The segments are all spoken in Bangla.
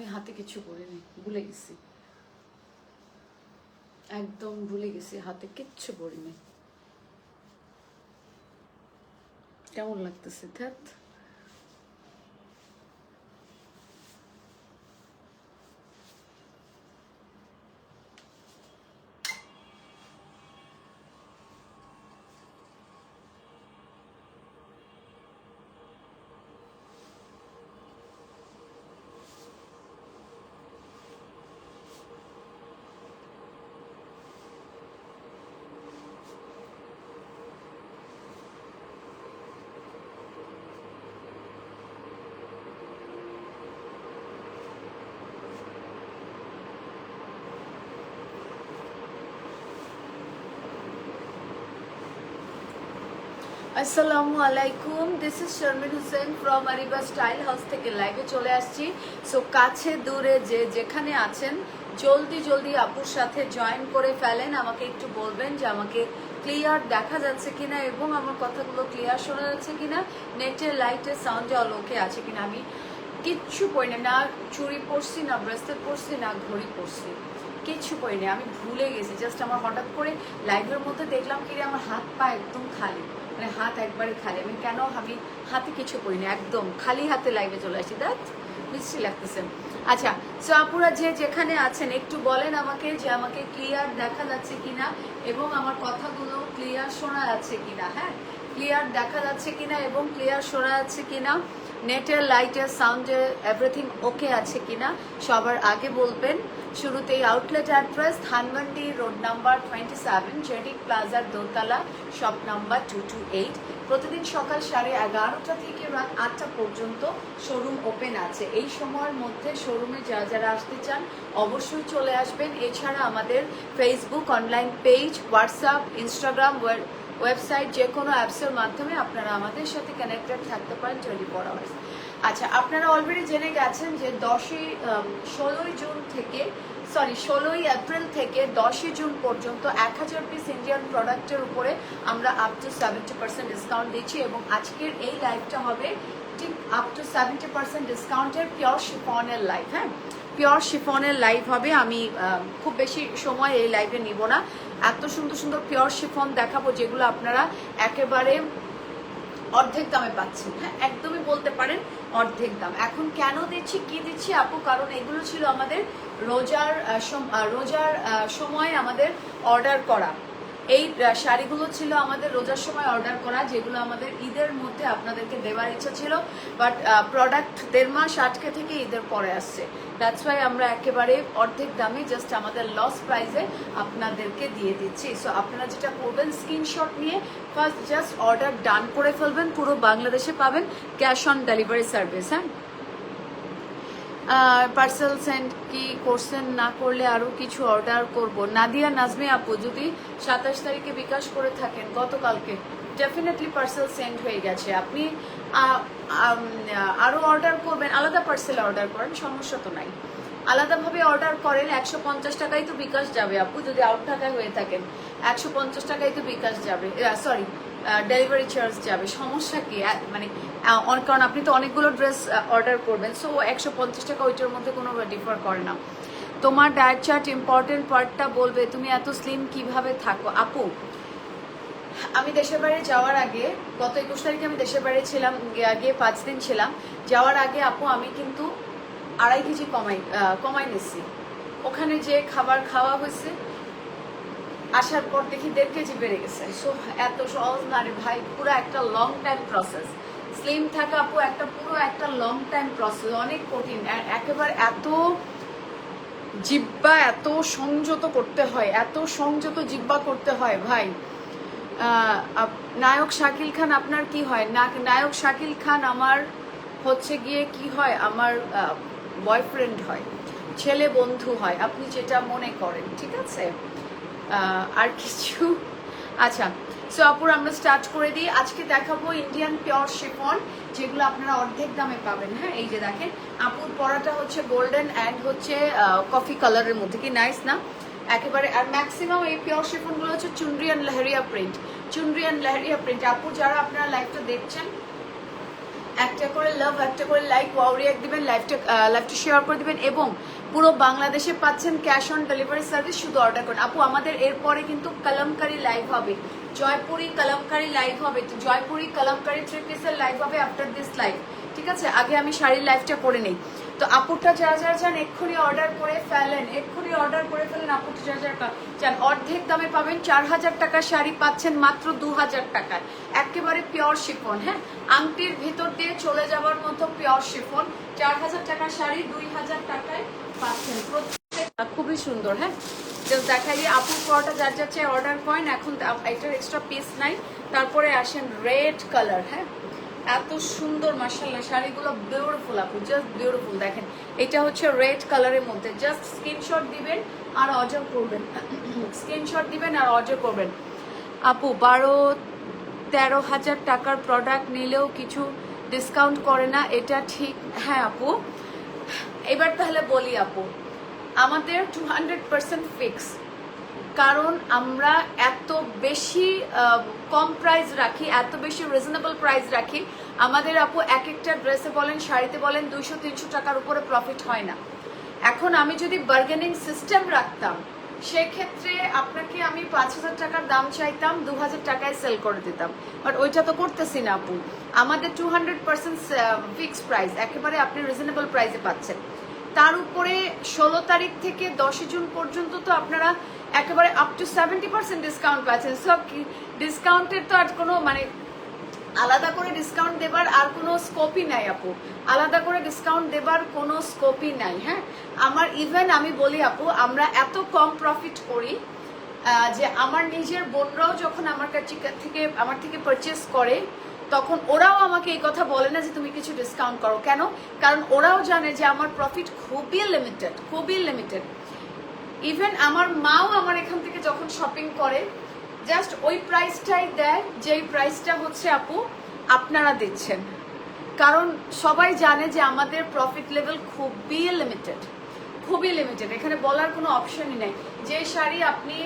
আমি হাতে কিছু করিনি, ভুলে গেছি। একদম ভুলে গেছি, হাতে কিচ্ছু পরিনি কেমন লাগতেছে, ধ্যাত? আসসালামু আলাইকুম this is Sharmin Hossain from Ariba style house থেকে লাইভে চলে আসছি। সো কাছে দূরে যে যেখানে আছেন, জলদি জলদি আপুর সাথে জয়েন করে ফেলেন। আমাকে একটু বলবেন যে আমাকে ক্লিয়ার দেখা যাচ্ছে কিনা এবং আমার কথাগুলো ক্লিয়ার শোনা যাচ্ছে কিনা। নেটের লাইটের সাউন্ডে অল ওকে আছে কিনা আমি কিচ্ছু পড়ি না। চুড়ি পরছি না ব্রেসলেট পরছি না ঘড়ি পরছি কিচ্ছু পড়িনি আমি ভুলে গেছি। জাস্ট আমার হঠাৎ করে লাইভের মধ্যে দেখলাম কি আমার হাত পা একদম খালি। মানে হাত একবারে খালি। আমি কেন আমি হাতে কিছু করিনি, একদম খালি হাতে লাইভে চলে আসি দ্যাট মিষ্টি লাগতেছে। আচ্ছা সো আপুরা যে যেখানে আছেন, একটু বলেন আমাকে যে আমাকে ক্লিয়ার দেখা যাচ্ছে কিনা এবং আমার কথাগুলো ক্লিয়ার শোনা যাচ্ছে কিনা। হ্যাঁ ক্লিয়ার দেখা যাচ্ছে কিনা এবং ক্লিয়ার শোনা যাচ্ছে কিনা। নেটের লাইটের সাউন্ডের এভরিথিং ওকে আছে কিনা সবার আগে বলবেন। শুরুতেই outlet address Dhanmondi road number twenty seven জেডিক প্লাজার দোতলা shop number two two eight প্রতিদিন সকাল সাড়ে এগারোটা থেকে রাত আটটা পর্যন্ত শোরুম ওপেন আছে। এই সময়ের মধ্যে শোরুমে যারা যারা আসতে চান অবশ্যই চলে আসবেন। এছাড়া আমাদের Facebook online page WhatsApp Instagram website যে কোনো অ্যাপসের মাধ্যমে আপনারা আমাদের সাথে কানেক্টেড থাকতে পারেন টোয়েন্টি ফোর আওয়ার্স আচ্ছা আপনারা অলরেডি জেনে গেছেন যে দশই ষোলোই জুন থেকে সরি ষোলোই এপ্রিল থেকে দশই জুন পর্যন্ত এক হাজার পিস ইন্ডিয়ান প্রোডাক্টের উপরে আমরা up to seventy percent discount দিচ্ছি এবং আজকের এই লাইভটা হবে ঠিক আপ টু সেভেন্টি পার্সেন্ট ডিসকাউন্টের পিওর শিফনের লাইভ হ্যাঁ? পিওর শিফনের লাইভ হবে। আমি খুব বেশি সময় এই লাইভে নিব না। এত সুন্দর সুন্দর পিওর শিফন দেখাবো যেগুলো আপনারা একেবারে অর্ধেক দামে পাচ্ছেন। হ্যাঁ একদমই বলতে পারেন অর্ধেক দাম। এখন কেন দিচ্ছি, কি দিচ্ছি আপু? কারণ এগুলো ছিল আমাদের রোজার রোজার সময় আমাদের অর্ডার করা। এই শাড়িগুলো ছিল আমাদের রোজার সময় অর্ডার করা, যেগুলো আমাদের ঈদের মধ্যে আপনাদেরকে দেওয়ার ইচ্ছা ছিল বাট প্রোডাক্ট দেড় মাস আটকে থেকে ঈদের পরে আসছে। দ্যাটস ওয়াই আমরা একেবারে অর্ধেক দামে জাস্ট আমাদের লস প্রাইজে আপনাদেরকে দিয়ে দিচ্ছি। সো আপনারা যেটা করবেন স্ক্রিনশট নিয়ে ফার্স্ট জাস্ট অর্ডার ডান করে ফেলবেন, পুরো বাংলাদেশে পাবেন ক্যাশ অন ডেলিভারি সার্ভিস হ্যাঁ? পার্সেল সেন্ড কি করছেন, না করলে আরও কিছু অর্ডার করব। নাদিয়া নাজমি আপু, যদি সাতাশ তারিখে বিকাশ করে থাকেন গতকালকে ডেফিনেটলি পার্সেল সেন্ড হয়ে গেছে। আপনি আরও অর্ডার করবেন, আলাদা পার্সেল অর্ডার করেন, সমস্যা তো নাই। আলাদাভাবে অর্ডার করেন, একশো পঞ্চাশ টাকাই তো বিকাশ যাবে আপু, যদি আউট টাকায় হয়ে থাকেন, একশো পঞ্চাশ টাকাই তো বিকাশ যাবে সরি ডেলিভারি চার্জ যাবে। সমস্যা কি? মানে কারণ আপনি তো অনেকগুলো ড্রেস অর্ডার করবেন সো একশো পঞ্চাশ টাকা ওইটার মধ্যে কোনো ডিফার করে না। তোমার ডায়েট চার্ট ইম্পর্টেন্ট পার্টটা বলবে, তুমি এত স্লিম কীভাবে থাকো? আপু, আমি দেশের বাইরে যাওয়ার আগে, গত একুশ তারিখে আমি দেশের বাইরে ছিলাম, গিয়ে- পাঁচ দিন ছিলাম। যাওয়ার আগে আপু, আমি কিন্তু আড়াই কেজি কমাই কমাই নিচ্ছি ওখানে যে খাবার খাওয়া হয়েছে আসার পর দেখি দেড় কেজি বেড়ে গেছে। সো, এত সহজ না রে ভাই, পুরো একটা লং টাইম প্রসেস স্লিম থাকা আপু, একটা পুরো একটা লং টাইম প্রসেস অনেক কঠিন। একেবারে এত জিব্বা, এত সংযত করতে হয়, এত সংযত জিব্বা করতে হয় ভাই। নায়ক শাকিল খান, আপনার কি হয়? না, নায়ক শাকিল খান আমার হচ্ছে গিয়ে কি হয়? আমার বয়ফ্রেন্ড হয়, ছেলে বন্ধু হয়, আপনি যেটা মনে করেন, ঠিক আছে? আর কিছু? আচ্ছা সো আপুর আমরা স্টার্ট করে দিই। আজকে দেখাবো ইন্ডিয়ান পিওর শিফন যেগুলো আপনারা অর্ধেক দামে পাবেন হ্যাঁ? এই যে দেখেন, আপুর পরাটা হচ্ছে গোল্ডেন অ্যান্ড হচ্ছে কফি কালারের মধ্যে। কি নাইস না? একেবারে, আর ম্যাক্সিমাম এই পিওর শিফনগুলো হচ্ছে চুনরিয়ান লেহেরিয়া প্রিন্ট চুনরিয়ান লেহরিয়া প্রিন্ট আপু, যারা আপনারা লাইভটা দেখছেন একটা করে লাভ একটা করে লাইক ওয়াও রিয়াক দিবেন লাইভটা লাইভটা শেয়ার করে দিবেন এবং পুরো বাংলাদেশে পাচ্ছেন ক্যাশ অন ডেলিভারি সার্ভিস শুধু অর্ডার করুন। আপু, আমাদের এরপরে কিন্তু কলমকারি লাইভ হবে। জয়পুরি কলমকারি লাইভ হবে। তো জয়পুরি কলমকারি থ্রি পিসের লাইভ হবে আফটার দিস লাইভ ঠিক আছে? আগে আমি শাড়ির লাইভটা করে নেই। তো আপুরটা যারা যারা চান এক্ষুনি অর্ডার করে ফেলেন। এক্ষুনি অর্ডার করে ফেলেন আপুরটা যা যা চান অর্ধেক দামে পাবেন চার হাজার টাকার শাড়ি, পাচ্ছেন মাত্র দু হাজার টাকায়। একেবারে পিওর শিফন হ্যাঁ? আংটির ভিতর দিয়ে চলে যাওয়ার মতো পিওর শিফন চার হাজার টাকার শাড়ি, দুই হাজার টাকায় পাচ্ছেন। প্রত্যেকটা খুবই সুন্দর হ্যাঁ? দেখাই দিয়ে আপুর পরোটা যার চাই অর্ডার করেন, এখন এটার এক্সট্রা পিস নাই। তারপরে আসেন রেড কালার হ্যাঁ? এত সুন্দর মার্শাল্লাহ শাড়িগুলো বিউটিফুল আপু জাস্ট বিউটিফুল দেখেন। এটা হচ্ছে রেড কালারের মধ্যে। জাস্ট স্ক্রিনশট দিবেন আর অর্ডার করবেন। স্ক্রিনশট দিবেন আর অর্ডার করবেন। আপু, বারো, তেরো হাজার টাকার প্রোডাক্ট নিলেও কিছু ডিসকাউন্ট করে না, এটা ঠিক। হ্যাঁ আপু। এবার তাহলে বলি আপু, আমাদের টু হান্ড্রেড পার্সেন্ট ফিক্স কারণ আমরা এত বেশি কম প্রাইস রাখি, এত বেশি রিজনেবল প্রাইস রাখি। আমাদের আপু এক একটা ড্রেসে বলেন, শাড়িতে বলেন, দুইশো, তিনশো টাকার উপরে প্রফিট হয় না। এখন আমি যদি বার্গেনিং সিস্টেম রাখতাম, সেক্ষেত্রে আপনাকে আমি পাঁচ হাজার টাকার দাম চাইতাম, দু হাজার টাকায় সেল করে দিতাম। বাট ওইটা তো করতেছি না আপু। আমাদের two hundred percent fixed price একেবারে আপনি রিজনেবল প্রাইসে পাচ্ছেন। তার উপরে ষোলো তারিখ থেকে দশই জুন পর্যন্ত তো আপনারা একেবারে up to seventy percent discount পাচ্ছেন। সব ডিসকাউন্টের তো আর কোনো মানে আলাদা করে ডিসকাউন্ট দেবার আর কোনো স্কোপই নাই আপু। আলাদা করে ডিসকাউন্ট দেবার কোনো স্কোপই নাই হ্যাঁ? আমার ইভেন আমি বলি আপু, আমরা এত কম প্রফিট করি যে আমার নিজের বোনরাও যখন আমার কাছে থেকে, আমার থেকে পারচেস করে, তখন ওরাও আমাকে এই কথা বলে না যে তুমি কিছু ডিসকাউন্ট করো। কেন? কারণ ওরাও জানে যে আমার প্রফিট খুবই লিমিটেড খুবই লিমিটেড ইভেন আমার মাও আমার এখান থেকে যখন শপিং করে জাস্ট ওই প্রাইসটাই দেয়, যেই প্রাইসটা হচ্ছে আপু, আপনারা দিচ্ছেন। কারণ সবাই জানে যে আমাদের প্রফিট লেভেল খুবই লিমিটেড খুবই লিমিটেড এখানে বলার কোনো অপশনই নেই। যে শাড়ি আপনি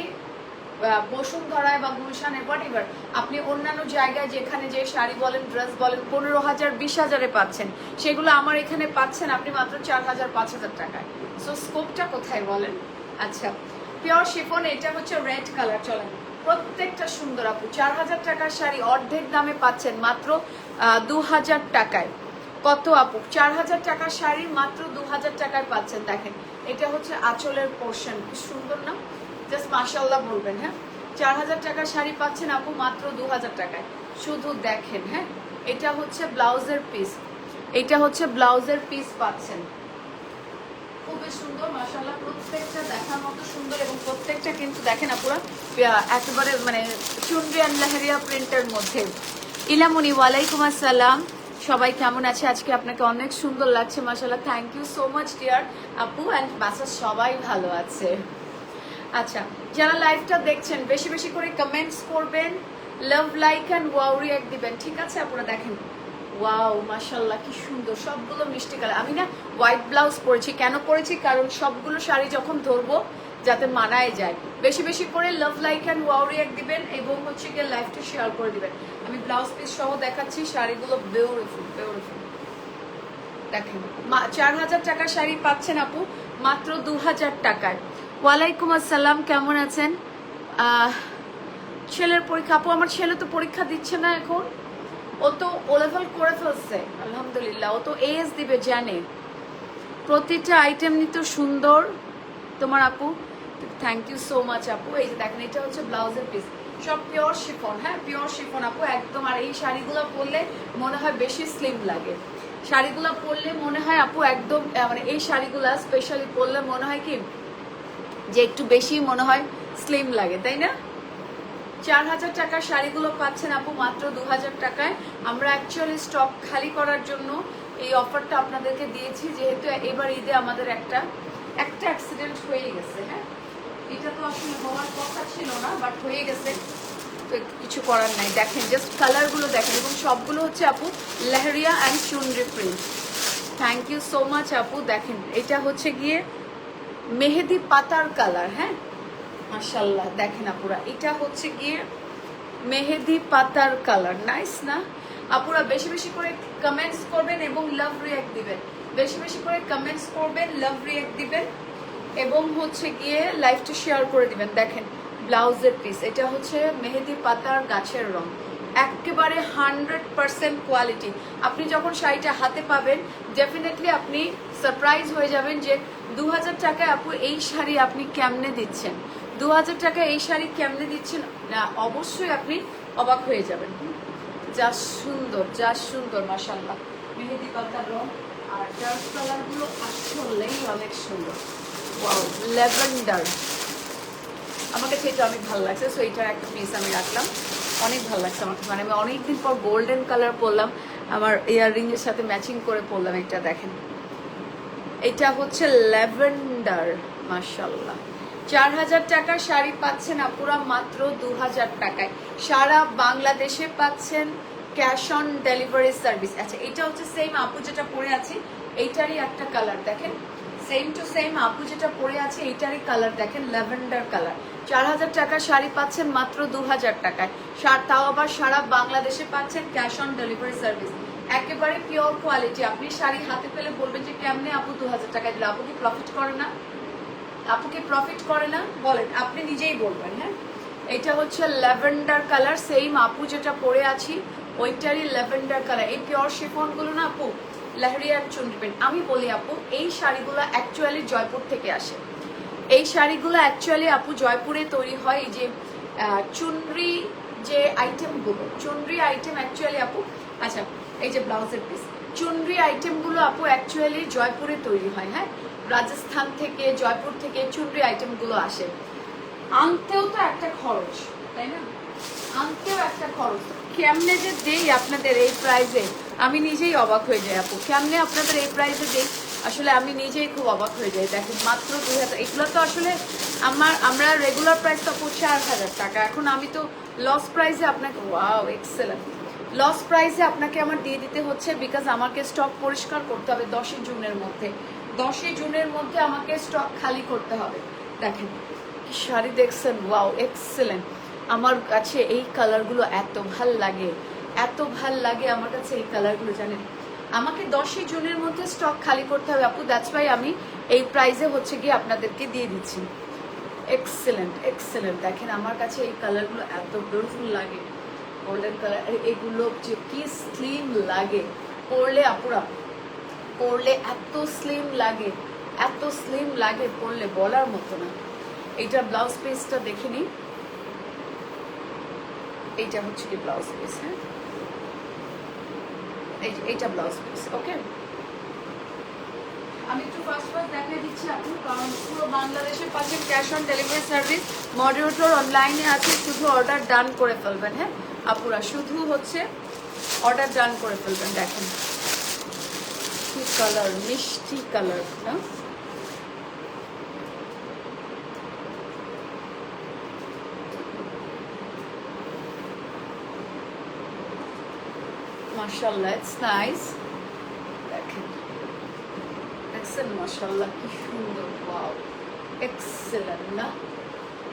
বসুন্ধরায় বা গুলশানে হোয়াট আপনি অন্যান্য জায়গায় যেখানে যে শাড়ি বলেন ড্রেস বলেন, পনেরো হাজার, বিশ হাজারে পাচ্ছেন। সেগুলো আমার এখানে পাচ্ছেন আপনি মাত্র চার হাজার, পাঁচ হাজার টাকায়। সো স্কোপটা কোথায় বলেন? আচ্ছা পিওর শিফন, এটা হচ্ছে রেড কালার চলেন প্রত্যেকটা সুন্দর আপু, চার হাজার টাকার শাড়ি অর্ধেক দামে পাচ্ছেন মাত্র দু হাজার টাকায়। কত আপু? চার হাজার টাকার শাড়ি মাত্র দু হাজার টাকায় পাচ্ছেন, দেখেন। এটা হচ্ছে আঁচলের পোর্শন কি সুন্দর না? জাস্ট মাসাল্লাহ বলবেন হ্যাঁ? চার হাজার টাকার শাড়ি পাচ্ছেন আপু মাত্র দু হাজার টাকায়। শুধু দেখেন হ্যাঁ? এটা হচ্ছে ব্লাউজের পিস এটা হচ্ছে ব্লাউজের পিস পাচ্ছেন। খুবই সুন্দর প্রত্যেকটা দেখার মতো সুন্দর এবং প্রত্যেকটা কিন্তু দেখেন একেবারে মানে লাহেরিয়া প্রিন্টের মধ্যে। ইলামুনি, ওয়ালাইকুম আসসালাম। সবাই কেমন আছে? আজকে আপনাকে অনেক সুন্দর লাগছে, মাশাআল্লাহ। Thank you so much dear আপু অ্যান্ড বাসার সবাই ভালো আছে। আচ্ছা যারা লাইভটা দেখছেন, বেশি বেশি করে কমেন্টস করবেন love like and wow react দিবেন। ঠিক আছে আপনারা দেখেন। ওয়াও মাশাল্লাহ কি সুন্দর। সবগুলো মিষ্টি কালার আমি না হোয়াইট ব্লাউজ পরেছি। কেন পরেছি? কারণ সবগুলো শাড়ি যখন ধরবো, যাতে মানায় যায়। বেশি বেশি করে love like and wow react দিবেন এবং হচ্ছে গিয়ে লাইফটা শেয়ার করে দিবেন। আমি ব্লাউজ পিস সহ দেখাচ্ছি, শাড়িগুলো বিউটিফুল বিউটিফুল দেখেন চার হাজার টাকার শাড়ি পাচ্ছেন আপু, মাত্র দু হাজার টাকায়। ওয়ালাইকুম আসসালাম, কেমন আছেন? ছেলের পরীক্ষা, আপু, আমার ছেলে তো পরীক্ষা দিচ্ছে না এখন। ও তো ও লেভেল করে ফেলছে, আলহামদুলিল্লাহ। ও তো এএস দিবে, জানে। প্রতিটা আইটেম নিত সুন্দর। তোমার আপু থ্যাংক ইউ সো মাচ আপু। এই যে দেখেন, এটা হচ্ছে ব্লাউজের পিস সব পিওর শিফন হ্যাঁ? পিওর শিফন আপু, একদম। আর এই শাড়িগুলো পরলে মনে হয় বেশি স্লিম লাগে। শাড়িগুলো পরলে মনে হয় আপু একদম মানে এই শাড়িগুলো স্পেশালি পরলে মনে হয় কি, যে একটু বেশি মনে হয় স্লিম লাগে, তাই না? চার হাজার টাকার শাড়িগুলো পাচ্ছেন আপু মাত্র দু হাজার টাকায়। আমরা অ্যাকচুয়ালি স্টক খালি করার জন্য এই অফারটা আপনাদেরকে দিয়েছি, যেহেতু এবার ঈদে আমাদের একটা একটা অ্যাক্সিডেন্ট হয়ে গেছে হ্যাঁ? এটা তো আসলে হওয়ার কথা ছিল না বাট হয়ে গেছে। তো কিছু করার নাই। দেখেন জাস্ট কালারগুলো দেখেন, এবং সবগুলো হচ্ছে আপু leheriya and chunri print thank you so much আপু। দেখেন, এটা হচ্ছে গিয়ে মেহেদি পাতার কালার হ্যাঁ? মাশাল্লাহ দেখেন আপুরা, এটা হচ্ছে গিয়ে মেহেদি পাতার কালার নাইস না? আপুরা, বেশি বেশি করে কমেন্টস করবেন এবং লাভ রিয়াক্ট দিবেন। বেশি বেশি করে কমেন্টস করবেন লাভ রিয়াক্ট দিবেন এবং হচ্ছে গিয়ে লাইভটা শেয়ার করে দিবেন। দেখেন, ব্লাউজের পিস এটা হচ্ছে মেহেদি পাতার গাছের রং। একেবারে হান্ড্রেড পার্সেন্ট কোয়ালিটি আপনি যখন শাড়িটা হাতে পাবেন ডেফিনেটলি আপনি সারপ্রাইজ হয়ে যাবেন যে দু হাজার টাকায় আপু এই শাড়ি আপনি কেমনে দিচ্ছেন? দু হাজার টাকা এই শাড়ি কেমনে দিচ্ছেন? না, অবশ্যই আপনি অবাক হয়ে যাবেন। যা সুন্দর যা সুন্দর মাসাল্লাহ মেহেদি পাতার রং আর ডার্ক কালারগুলো আসলেই অনেক সুন্দর। ওয়াও ল্যাভেন্ডার আমাকে এটা অনেক ভালো লাগছে সো এইটার একটা পিস আমি রাখলাম। অনেক ভালো লাগছে আমাকে। মানে আমি অনেকদিন পর গোল্ডেন কালার পরলাম, আমার ইয়াররিং এর সাথে ম্যাচিং করে পরলাম, এটা দেখেন। এটা হচ্ছে ল্যাভেন্ডার মাশাল্লাহ চার হাজার টাকার শাড়ি পাচ্ছেন আপুরা মাত্র দু হাজার টাকায়। সারা বাংলাদেশে পাচ্ছেন ক্যাশ অন ডেলিভারি সার্ভিস আচ্ছা এটা হচ্ছে সেম আপু যেটা পরে আছে, এইটারই একটা কালার দেখেন। সেম টু সেম আপু যেটা পরে আছে, এইটারই কালার দেখেন ল্যাভেন্ডার কালার চার হাজার টাকার শাড়ি পাচ্ছেন মাত্র দু হাজার টাকায় তাও আবার সারা বাংলাদেশে পাচ্ছেন ক্যাশ অন ডেলিভারি সার্ভিস একেবারে পিওর কোয়ালিটি আপনি শাড়ি হাতে পেলে বলবেন যে, কেমনে আপু দু হাজার টাকা দিলে? আপু কি প্রফিট করে না? আপু কি প্রফিট করে না? বলেন, আপনি নিজেই বলবেন হ্যাঁ? এটা হচ্ছে ল্যাভেন্ডার কালার সেম আপু যেটা পরে আছি, ওইটারই ল্যাভেন্ডার কালার। এই পিওর শিফনগুলো না আপু লেহরিয়ার চুনরিবেন আমি বলি আপু, এই শাড়িগুলো অ্যাকচুয়ালি জয়পুর থেকে আসে। এই শাড়িগুলো অ্যাকচুয়ালি আপু জয়পুরে তৈরি হয়, এই যে চুনরি যে আইটেমগুলো চুনরি আইটেম অ্যাকচুয়ালি আপু আচ্ছা এই যে ব্লাউজের পিস চুনরি আইটেমগুলো আপু অ্যাকচুয়ালি জয়পুরে তৈরি হয় হ্যাঁ? রাজস্থান থেকে, জয়পুর থেকে চুনরি আইটেমগুলো আসে। আনতেও তো একটা খরচ, তাই না? আনতেও একটা খরচ। কেমনে যে দেই আপনাদের এই প্রাইজে আমি নিজেই অবাক হয়ে যাই আপু। কেমনে আপনাদের এই প্রাইজে দেই? আসলে আমি নিজেই খুব অবাক হয়ে যাই। দেখেন, মাত্র দুই হাজার এগুলো তো আসলে আমার আমরা রেগুলার প্রাইস তো চার হাজার টাকা। এখন আমি তো লস প্রাইসে আপনাকে ওয়াও এক্সেলেন্ট লস প্রাইসে আপনাকে আমার দিয়ে দিতে হচ্ছে বিকজ আমাকে স্টক পরিষ্কার করতে হবে দশই জুনের মধ্যে। দশই জুনের মধ্যে আমাকে স্টক খালি করতে হবে। দেখেন, কি শাড়ি দেখছেন? ওয়াও এক্সেলেন্ট আমার কাছে এই কালারগুলো এত ভালো লাগে, এত ভালো লাগে আমার কাছে এই কালারগুলো জানেন? আমাকে দশই জুনের মধ্যে স্টক খালি করতে হবে। আপু দ্যাটস ওয়াই আমি এই প্রাইজে হচ্ছে গিয়ে আপনাদেরকে দিয়ে দিচ্ছি। এক্সেলেন্ট এক্সেলেন্ট দেখেন, আমার কাছে এই কালারগুলো এত বিউটিফুল লাগে। গোল্ডেন কালার এগুলো যে কি স্লিম লাগে পরলে আপুরা পরলে এত স্লিম লাগে, এত স্লিম লাগে পরলে বলার মতো না। এইটা ব্লাউজ পিসটা দেখে নিই এইটা হচ্ছে কি ব্লাউজ পিস হ্যাঁ? এই- এইটা ব্লাউজ পিস ওকে আমি একটু ফার্স্ট দিচ্ছি কারণ পুরো বাংলাদেশে পাচ্ছেন ক্যাশ অন ডেলিভারি সার্ভিস অনলাইনে আছে, শুধু অর্ডার ডান করে ফেলবেন হ্যাঁ? আপুরা, শুধু হচ্ছে অর্ডার ডান করে ফেলবেন, দেখেন। কালার মিষ্টি colour it's nice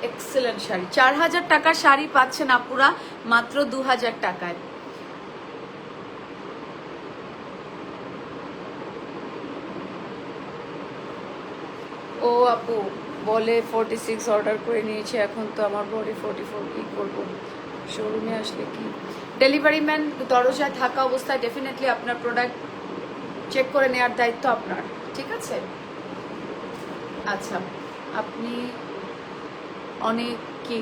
excellent sari. চার হাজার টাকার শাড়ি পাচ্ছেন আপুরা, মাত্র দু হাজার টাকায়। ও আপু, বলে ফোরটি সিক্স অর্ডার করে নিয়েছি, এখন তো আমার বডি ফোরটি ফোর কী করব? শোরুমে আসলে কি? ডেলিভারি ম্যান দরজায় থাকা অবস্থায় ডেফিনেটলি আপনার প্রোডাক্ট চেক করে নেওয়ার দায়িত্ব আপনার। ঠিক আছে? আচ্ছা আপনি অনেক কি?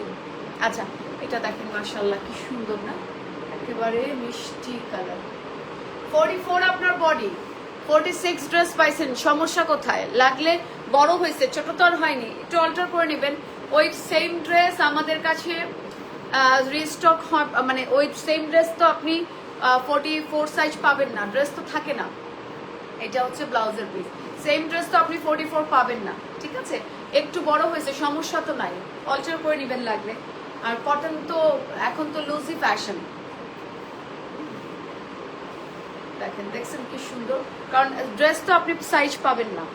আচ্ছা এটা দেখেন মার্শাল্লাহ কি সুন্দর না? একেবারে মিষ্টি কালার। ফোরটি ফোর আপনার বডি ফোরটি সিক্স ড্রেস পাইছেন, সমস্যা কোথায়? লাগলে বড় হয়েছে, ছোট তো আর হয়নি, একটু অল্টার করে নেবেন। ওই সেম ড্রেস আমাদের কাছে রিস্টক মানে ওই সেম ড্রেস তো আপনি ফোরটি ফোর সাইজ পাবেন না ড্রেস তো থাকে না। এটা হচ্ছে ব্লাউজের পিস সেম ড্রেস তো আপনি ফোরটি ফোর পাবেন না, ঠিক আছে? একটু বড় হয়েছে, সমস্যা তো নাই। অল্টার করে নেবেন লাগলে। আর কটন তো এখন তো লুজি ফ্যাশন দেখেন, দেখছেন কি সুন্দর? কারণ ড্রেস তো আপনি সাইজ পাবেন না।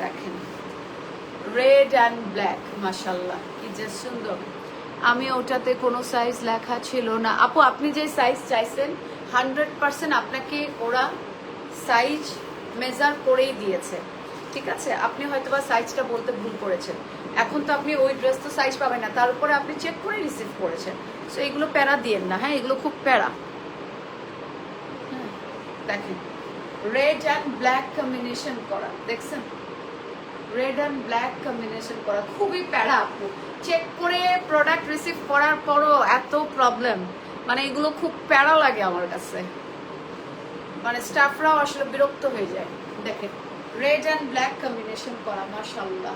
দেখেন রেড অ্যান্ড ব্ল্যাক মাসাল্লাহ কি যে সুন্দর। আমি ওটাতে কোনো সাইজ লেখা ছিল না। আপু আপনি যে সাইজ চাইছেন হান্ড্রেড পার্সেন্ট আপনাকে ওরা সাইজ মেজার করেই দিয়েছে। ঠিক আছে? আপনি হয়তো বা সাইজটা বলতে ভুল করেছেন। এখন তো আপনি ওই ড্রেস তো সাইজ পাবেন না। তার উপরে আপনি চেক করে রিসিভ করেছেন। সো এগুলো প্যারা দিয়েন না হ্যাঁ? এগুলো খুব প্যারা। হ্যাঁ, দেখেন। রেড অ্যান্ড ব্ল্যাক কম্বিনেশন করা। দেখছেন? রেড অ্যান্ড ব্ল্যাক কম্বিনেশন করা। খুবই প্যারা আপু। চেক করে প্রোডাক্ট রিসিভ করার পরও এত প্রবলেম মানে এগুলো খুব প্যারা লাগে আমার কাছে। মানে স্টাফরাও আসলে বিরক্ত হয়ে যায়। দেখেন রেড অ্যান্ড ব্ল্যাক কম্বিনেশন করা মাশাল্লাহ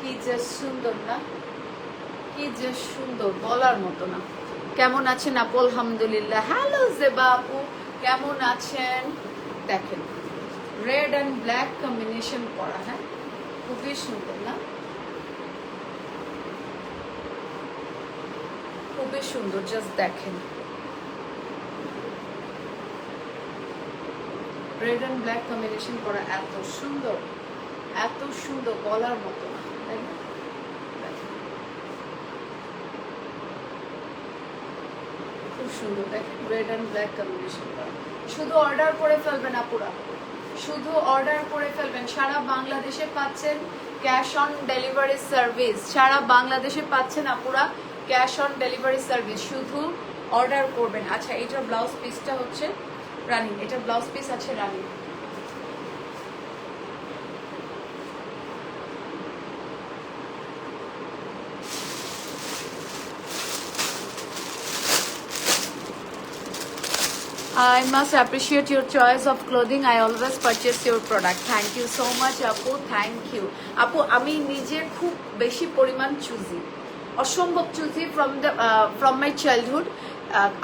কি যে সুন্দর না? কি যে সুন্দর, বলার মতো না। কেমন আছেন আপু? আলহামদুলিল্লাহ। হ্যালো জেবা আপু, কেমন আছেন? দেখেন রেড অ্যান্ড ব্ল্যাক কম্বিনেশন করা হ্যাঁ? খুবই সুন্দর না খুবই সুন্দর জাস্ট দেখেন। রেড অ্যান্ড ব্ল্যাক কম্বিনেশন করা এত সুন্দর এত সুন্দর বলার মতো না তাই না। খুব সুন্দর, দেখেন রেড অ্যান্ড ব্ল্যাক কম্বিনেশন করা। শুধু অর্ডার করে ফেলবেন আপুরা। শুধু অর্ডার করে ফেলবেন, সারা বাংলাদেশে পাচ্ছেন ক্যাশ অন ডেলিভারি সার্ভিস। সারা বাংলাদেশে পাচ্ছেন আপুরা ক্যাশ অন ডেলিভারি সার্ভিস, শুধু অর্ডার করবেন। আচ্ছা এটা ব্লাউজ পিসটা হচ্ছে রানিং এটা ব্লাউজ পিস আছে রানি I must appreciate your choice of clothing. I always purchase your product. Thank you so much, আপু. Thank you. আপু আমি নিজে খুব বেশি পরিমাণ চুজি অসম্ভব choosy from the from my childhood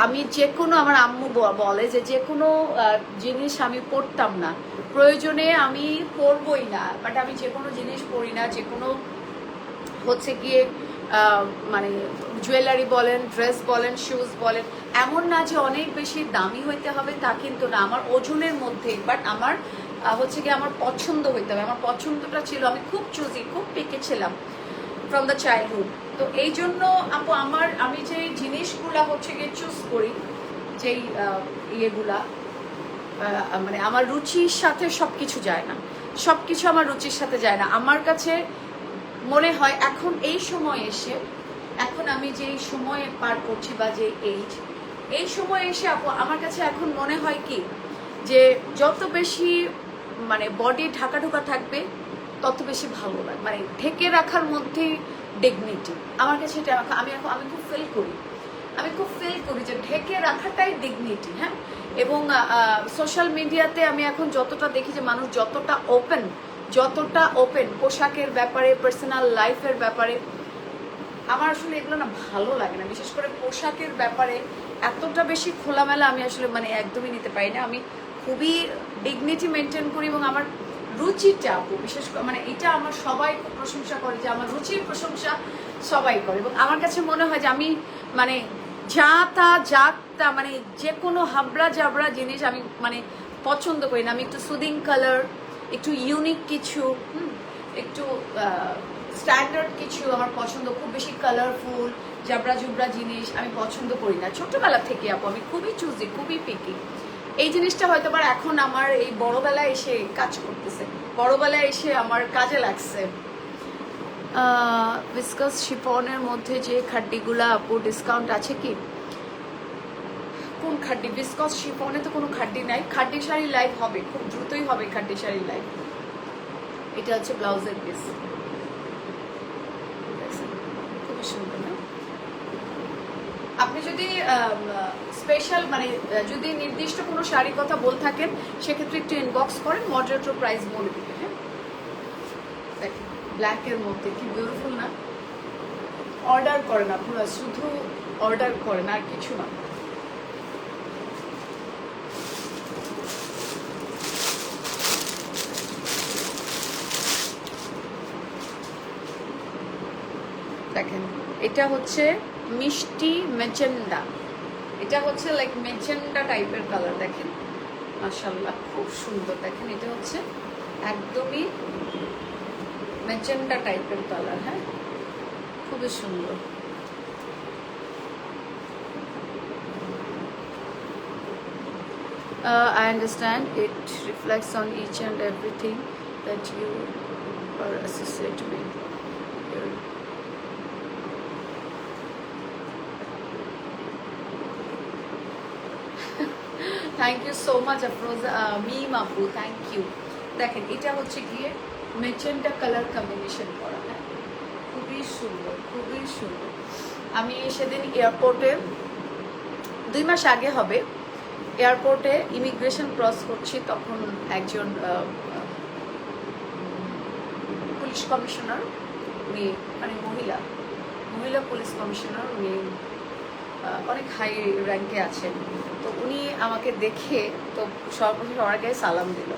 আমি যে কোনো আমার আম্মু বলে যে যে কোনো আহ, জিনিস আমি পরতাম না প্রয়োজনে আমি পরবই না বাট আমি যে কোনো জিনিস পরি না যে কোনো হচ্ছে গিয়ে মানে জুয়েলারি বলেন ড্রেস বলেন শুজ বলেন, এমন না যে অনেক বেশি দামি হইতে হবে তা কিন্তু না। আমার ওজনের মধ্যে বাট আমার হচ্ছে গিয়ে আমার পছন্দ হইতে হবে। আমার পছন্দটা ছিল, আমি খুব চুজি খুব পেকে ছিলাম ফ্রম দ্য চাইল্ডহুড তো এই জন্য আপু, আমার, আমি যে জিনিসগুলা হচ্ছে গিয়ে চুজ করি, যেই ইয়েগুলা মানে আমার রুচির সাথে সব কিছু যায় না। সব কিছু আমার রুচির সাথে যায় না। আমার কাছে মনে হয় এখন এই সময় এসে, এখন আমি যে সময়ে পার করছি বা যে এইজ এই সময় এসে আপু, আমার কাছে এখন মনে হয় কি, যে যত বেশি মানে বডি ঢাকা ঢোকা থাকবে, তত বেশি ভালো লাগে। মানে ঢেকে রাখার মধ্যেই ডিগনিটি আমার কাছে এটা আমি এখন, আমি খুব ফিল করি। আমি খুব ফিল করি যে ঢেকে রাখাটাই ডিগনিটি হ্যাঁ? এবং সোশ্যাল মিডিয়াতে আমি এখন যতটা দেখি যে মানুষ যতটা ওপেন যতটা ওপেন পোশাকের ব্যাপারে পার্সোনাল লাইফের ব্যাপারে, আমার আসলে এগুলো না ভালো লাগে না। বিশেষ করে পোশাকের ব্যাপারে এতটা বেশি খোলামেলা আমি আসলে মানে একদমই নিতে পারি না। আমি খুবই ডিগনিটি মেনটেন করি এবং আমার রুচিটা বিশেষ করে মানে এটা আমার সবাই প্রশংসা করে যে আমার রুচির প্রশংসা সবাই করে। এবং আমার কাছে মনে হয় যে আমি মানে যা তা যা তা মানে যে কোনো হাবড়া জাবড়া জিনিস আমি মানে পছন্দ করি না। আমি একটু সুদিং কালার একটু ইউনিক কিছু একটু স্ট্যান্ডার্ড কিছু আমার পছন্দ, খুব বেশি কালারফুল জাবরা জুবরা জিনিস আমি পছন্দ করি না। ছোটবেলা থেকে আপু, আমি খুবই চুজি খুবই পিকি এই জিনিসটা হয়তো আবার এখন আমার এই বড়বেলায় এসে কাজ করতেছে। বড়বেলায় এসে আমার কাজে লাগছে। বিস্কাস শিফনের মধ্যে যে খাড্ডিগুলা আপু ডিসকাউন্ট আছে কি? কোন খাড্ডি? বিস্কস শিফনে তো কোনো খাড্ডি নাই। খাড্ডি শাড়ি লাইভ হবে, খুব দ্রুতই হবে খাড্ডি শাড়ি লাইভ এটা হচ্ছে ব্লাউজের পিস খুবই সুন্দর, না? আপনি যদি স্পেশাল মানে যদি নির্দিষ্ট কোনো শাড়ির কথা বল থাকেন, সেক্ষেত্রে একটু ইনবক্স করেন মডারেটর প্রাইস বলে দিবে হ্যাঁ? দেখেন ব্ল্যাকের মধ্যে, কি বিউটিফুল না? অর্ডার করেন আপনারা, শুধু অর্ডার করেন, আর কিছু না দেখেন এটা হচ্ছে মিষ্টি মেচেন্ডা এটা হচ্ছে লাইক মেচেন্ডা টাইপের কালার দেখেন। মাশাল্লাহ খুব সুন্দর। দেখেন এটা হচ্ছে একদমই মেচেন্ডা টাইপের কালার হ্যাঁ? খুবই সুন্দর। Uh, I understand it reflects on each and everything that you are associated with. Your- thank you so much Afroz Mim আপু থ্যাংক ইউ দেখেন, এটা হচ্ছে গিয়ে মেচেন্টা কালার কম্বিনেশন করা হ্যাঁ? খুবই সুন্দর খুবই সুন্দর। আমি সেদিন এয়ারপোর্টে দুই মাস আগে হবে এয়ারপোর্টে ইমিগ্রেশন ক্রস করছি, তখন একজন পুলিশ কমিশনার উনি মানে মহিলা মহিলা পুলিশ কমিশনার উনি অনেক হাই র্যাঙ্কে আছেন। তো উনি আমাকে দেখে তো সর্বপ্রথম সবার গায়ে সালাম দিল।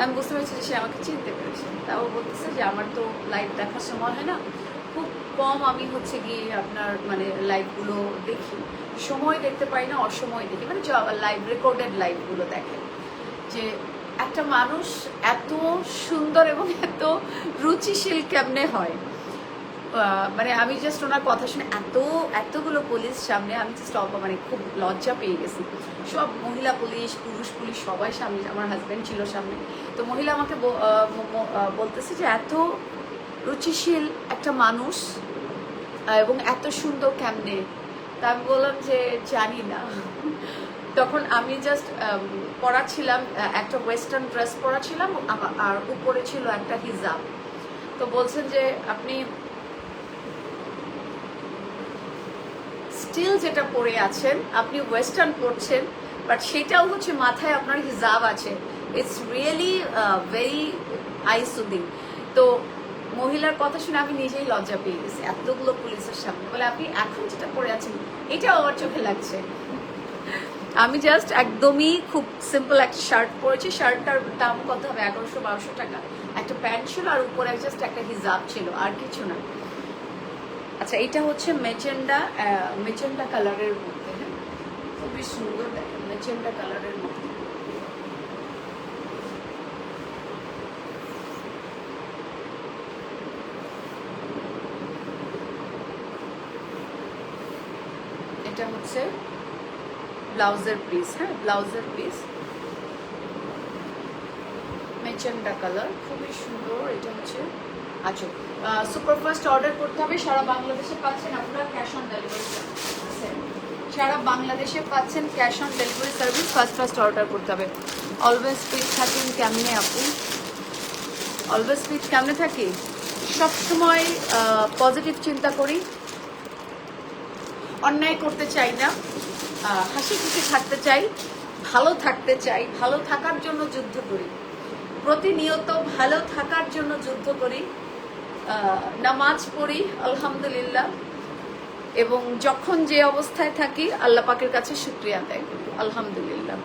আমি বুঝতে পেরেছি যে সে আমাকে চিনতে পেরেছে। তাও বলতেছে যে আমার তো লাইভ দেখার সময় হয় না। খুব কম আমি হচ্ছে গিয়ে আপনার মানে লাইভগুলো দেখি। সময় দেখতে পাই না, অসময় দেখি। মানে লাইভ রেকর্ডেড লাইভগুলো দেখে। যে একটা মানুষ এত সুন্দর এবং এত রুচিশীল কেমনে হয়? মানে আমি জাস্ট ওনার কথা শুনে এত এতগুলো পুলিশ সামনে আমি জাস্ট মানে খুব লজ্জা পেয়ে গেছি। সব মহিলা পুলিশ পুরুষ পুলিশ সবাই সামনে আমার হাজব্যান্ড ছিল সামনে। তো মহিলা আমাকে বলতেছে যে এত রুচিশীল একটা মানুষ এবং এত সুন্দর কেমনে? তা আমি বললাম যে জানি না। তখন আমি জাস্ট পরা ছিলাম আহ, একটা ওয়েস্টার্ন ড্রেস পরা ছিলাম আমা- আর উপরে ছিল একটা হিজাব তো বলছেন যে আপনি স্টিল যেটা পরে আছেন, আপনি ওয়েস্টার্ন পরছেন বাট সেটাও হচ্ছে মাথায় আপনার হিজাব আছে। It's really very eye soothing তো মহিলার কথা শুনে আমি নিজেই লজ্জা পেয়ে গেছি। এতগুলো পুলিশের সামনে। বলে, আপনি এখন যেটা পরে আছেন এটাও আমার চোখে লাগছে। আমি জাস্ট একদমই খুব সিম্পল একটা শার্ট পরেছি। শার্টটার দাম কত হবে? এগারোশো বারোশো টাকা। একটা প্যান্ট ছিল, আর উপরে জাস্ট একটা হিজাব ছিল, আর কিছু না। আচ্ছা এটা হচ্ছে মেচেন্ডা মেচেন্ডা কালারের মধ্যে হ্যাঁ? খুবই সুন্দর মেচেন্ডা কালারের মধ্যে। এটা হচ্ছে ব্লাউজের পিস হ্যাঁ? ব্লাউজের পিস মেচেন্ডা কালার, খুবই সুন্দর, এটা হচ্ছে আচ্ছা সুপারফাস্ট অর্ডার করতে হবে। সারা বাংলাদেশে পাচ্ছেন আপনারা ক্যাশ অন ডেলিভারি সারা বাংলাদেশে পাচ্ছেন cash on delivery service first first order করতে হবে। অলওয়েজ স্পিড থাকেন কেমনে আপু? অলওয়েজ স্পিড কেমনে থাকি? সবসময় পজিটিভ চিন্তা করি। অন্যায় করতে চাই না। হাসি খুশি থাকতে চাই। ভালো থাকতে চাই। ভালো থাকার জন্য যুদ্ধ করি। প্রতিনিয়ত ভালো থাকার জন্য যুদ্ধ করি। নামাজ পড়ি, আলহামদুলিল্লাহ। এবং যখন যে অবস্থায় থাকি, আল্লাহ পাকের কাছে শুক্রিয়া দেয় আলহামদুলিল্লাহ।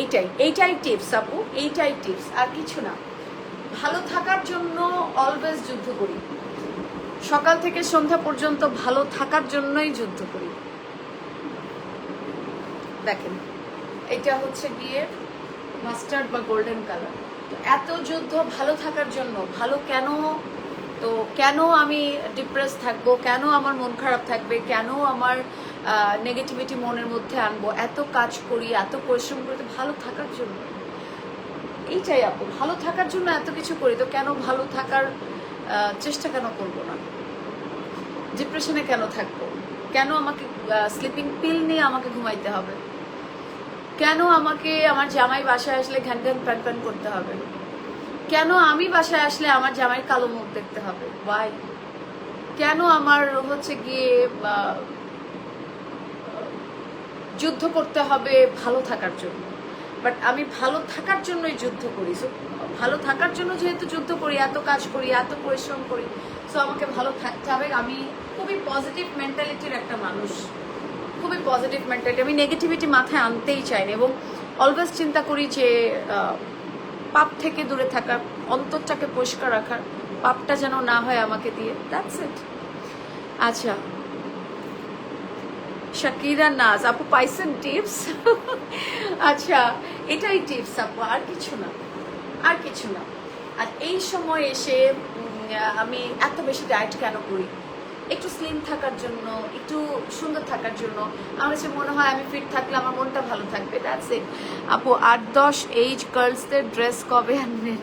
এইটাই এইটাই টিপস আপু, এইটাই টিপস আর কিছু না। ভালো থাকার জন্য অলওয়েজ যুদ্ধ করি। সকাল থেকে সন্ধ্যা পর্যন্ত ভালো থাকার জন্যই যুদ্ধ করি। দেখেন, এটা হচ্ছে গিয়ে মাস্টার্ড বা গোল্ডেন কালার এত যুদ্ধ ভালো থাকার জন্য, ভালো কেন তো কেন আমি ডিপ্রেস থাকব? কেন আমার মন খারাপ থাকবে? কেন আমার নেগেটিভিটি মনের মধ্যে আনব? এত কাজ করি, এত পরিশ্রম করি, তো ভালো থাকার জন্য। এইটাই আপু, ভালো থাকার জন্য এত কিছু করি, তো কেন ভালো থাকার চেষ্টা কেন করব না? ডিপ্রেশনে কেন থাকব? কেন আমাকে স্লিপিং পিল নিয়ে আমাকে ঘুমাইতে হবে? কেন আমাকে, আমার জামাই বাসায় আসলে ঘ্যান ঘ্যান প্যান প্যান করতে হবে? কেন আমি বাসায় আসলে আমার জামাই কালো মুখ দেখতে হবে? ওয়াই কেন আমার হচ্ছে গিয়ে যুদ্ধ করতে হবে ভালো থাকার জন্য? বাট আমি ভালো থাকার জন্যই যুদ্ধ করি। সো ভালো থাকার জন্য যেহেতু যুদ্ধ করি, এত কাজ করি, এত পরিশ্রম করি সো আমাকে ভালো থাকতে হবে। আমি খুবই পজিটিভ মেন্টালিটির একটা মানুষ। খুবই পজিটিভ মেন্টালিটি আমি নেগেটিভিটি মাথায় আনতেই চাই না। এবং অলওয়েজ চিন্তা করি যে পাপ থেকে দূরে থাকার, অন্তরটাকে পরিষ্কার রাখার, পাপটা যেন না হয় আমাকে দিয়ে। দ্যাটস ইট আচ্ছা। শাকিরা নাজ, আপু পাইছেন টিপস আচ্ছা এটাই টিপস আপু, আর কিছু না। আর কিছু না। আর এই সময় এসে আমি এত বেশি ডায়েট কেন করি? একটু স্লিম থাকার জন্য, একটু সুন্দর থাকার জন্য। আমার কাছে মনে হয় আমি ফিট থাকলে আমার মনটা ভালো থাকবে দ্যাটস ইট আপু, আট দশ এইজ গার্লসদের ড্রেস কবে আনবেন?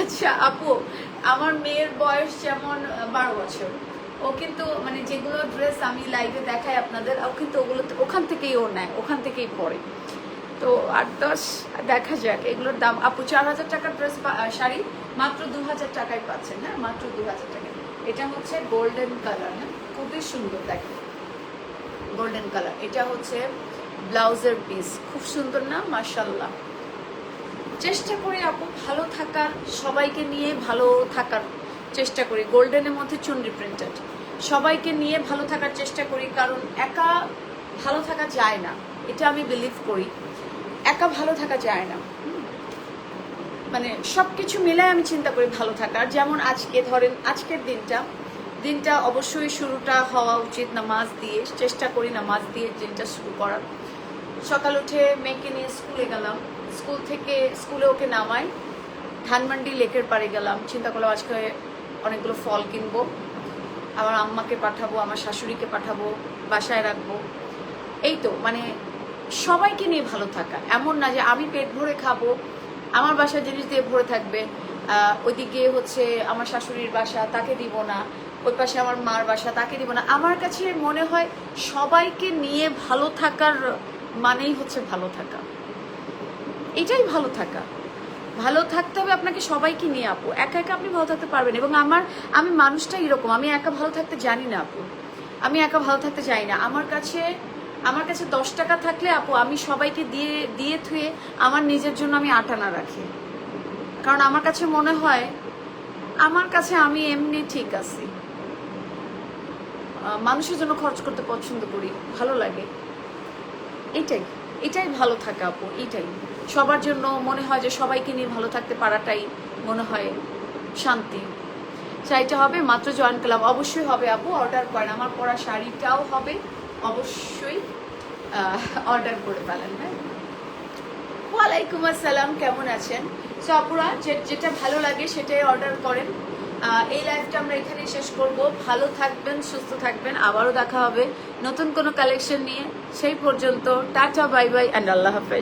আচ্ছা আপু, আমার মেয়ের বয়স যেমন বারো বছর। ও কিন্তু মানে যেগুলো ড্রেস আমি লাইভে দেখাই আপনাদের, ও কিন্তু ওগুলো ওখান থেকেই ও নেয়, ওখান থেকেই পরে। তো আট দশ, দেখা যাক, এগুলোর দাম। আপু, চার হাজার টাকার ড্রেস শাড়ি মাত্র দু হাজার টাকায় পাচ্ছেন হ্যাঁ? মাত্র দু হাজার টাকায়। এটা হচ্ছে গোল্ডেন কালার হ্যাঁ? খুবই সুন্দর দেখেন গোল্ডেন কালার এটা হচ্ছে ব্লাউজের পিস খুব সুন্দর না? মার্শাল্লাহ চেষ্টা করি আপু, ভালো থাকার সবাইকে নিয়ে ভালো থাকার চেষ্টা করি। গোল্ডেনের মধ্যে চুনরি প্রিন্টেড সবাইকে নিয়ে ভালো থাকার চেষ্টা করি, কারণ একা ভালো থাকা যায় না। এটা আমি বিলিভ করি। একা ভালো থাকা যায় না। মানে সব কিছু মিলে আমি চিন্তা করি ভালো থাকার। যেমন আজকে ধরেন, আজকের দিনটা দিনটা অবশ্যই শুরুটা হওয়া উচিত নামাজ দিয়ে, চেষ্টা করি নামাজ দিয়ে দিনটা শুরু করার। সকাল উঠে মেয়েকে নিয়ে স্কুলে গেলাম। স্কুল থেকে স্কুলে ওকে নামাই, ধানমান্ডি লেকের পাড়ে গেলাম। চিন্তা করলাম আজকে অনেকগুলো ফল কিনবো আমার আম্মাকে পাঠাবো, আমার শাশুড়িকে পাঠাবো, বাসায় রাখব। এই তো মানে সবাইকে নিয়ে ভালো থাকা। এমন না যে আমি পেট ভরে খাব আমার বাসার জিনিস দিয়ে ভরে থাকবে ওইদিকে হচ্ছে আমার শাশুড়ির বাসা, তাকে দিব না, ওই পাশে আমার মার বাসা, তাকে দিব না। আমার কাছে মনে হয় সবাইকে নিয়ে ভালো থাকার মানেই হচ্ছে ভালো থাকা। এটাই ভালো থাকা। ভালো থাকতে হবে আপনাকে সবাইকে নিয়ে, আপু। একা একা আপনি ভালো থাকতে পারবেন এবং আমার, আমি মানুষটা এরকম। আমি একা ভালো থাকতে জানি না, আপু। আমি একা ভালো থাকতে চাই না। আমার কাছে আমার কাছে দশ টাকা থাকলে, আপু, আমি সবাইকে দিয়ে দিয়ে থুয়ে আমার নিজের জন্য আমি আটানা রাখি। কারণ আমার কাছে মনে হয়, আমার কাছে আমি এমনি ঠিক আছি। মানুষের জন্য খরচ করতে পছন্দ করি, ভালো লাগে। এটাই এটাই ভালো থাকা, আপু, এটাই। সবার জন্য মনে হয় যে সবাইকে নিয়ে ভালো থাকতে পারাটাই মনে হয় শান্তি। শাড়িটা হবে মাত্র জয়েন করলাম। অবশ্যই হবে, আপু অর্ডার করেন। আমার পরা শাড়িটাও হবে। অবশ্যই অর্ডার করে ফেলেন হ্যাঁ? ওয়ালাইকুম আসসালাম, কেমন আছেন? সো আপুরা যেটা ভালো লাগে সেটাই অর্ডার করেন। এই লাইফটা আমরা এখানেই শেষ করব। ভালো থাকবেন, সুস্থ থাকবেন। আবারও দেখা হবে নতুন কোনো কালেকশন নিয়ে। সেই পর্যন্ত, টাটা বাই বাই অ্যান্ড আল্লাহ হাফেজ।